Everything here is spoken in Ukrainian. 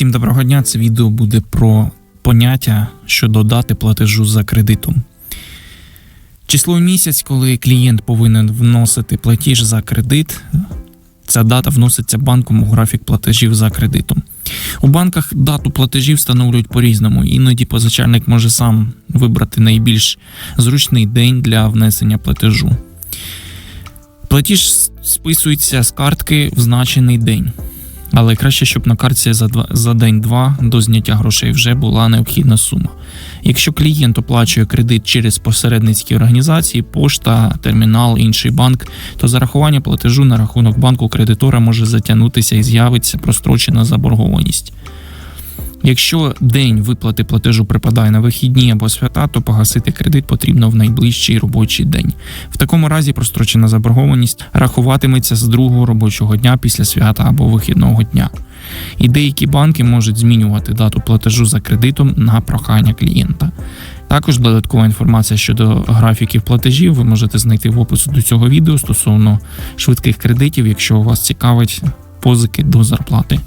Всім доброго дня. Це відео буде про поняття щодо дати платежу за кредитом. Число місяць, коли клієнт повинен вносити платіж за кредит, ця дата вноситься банком у графік платежів за кредитом. У банках дату платежів встановлюють по-різному. Іноді позичальник може сам вибрати найбільш зручний день для внесення платежу. Платіж списується з картки в значений день. Але краще, щоб на картці за, два, за день-два до зняття грошей вже була необхідна сума. Якщо клієнт оплачує кредит через посередницькі організації, пошта, термінал, інший банк, то зарахування платежу на рахунок банку кредитора може затягнутися і з'явиться прострочена заборгованість. Якщо день виплати платежу припадає на вихідні або свята, то погасити кредит потрібно в найближчий робочий день. В такому разі прострочена заборгованість рахуватиметься з другого робочого дня після свята або вихідного дня. І деякі банки можуть змінювати дату платежу за кредитом на прохання клієнта. Також додаткова інформація щодо графіків платежів ви можете знайти в опису до цього відео стосовно швидких кредитів, якщо вас цікавить позики до зарплати.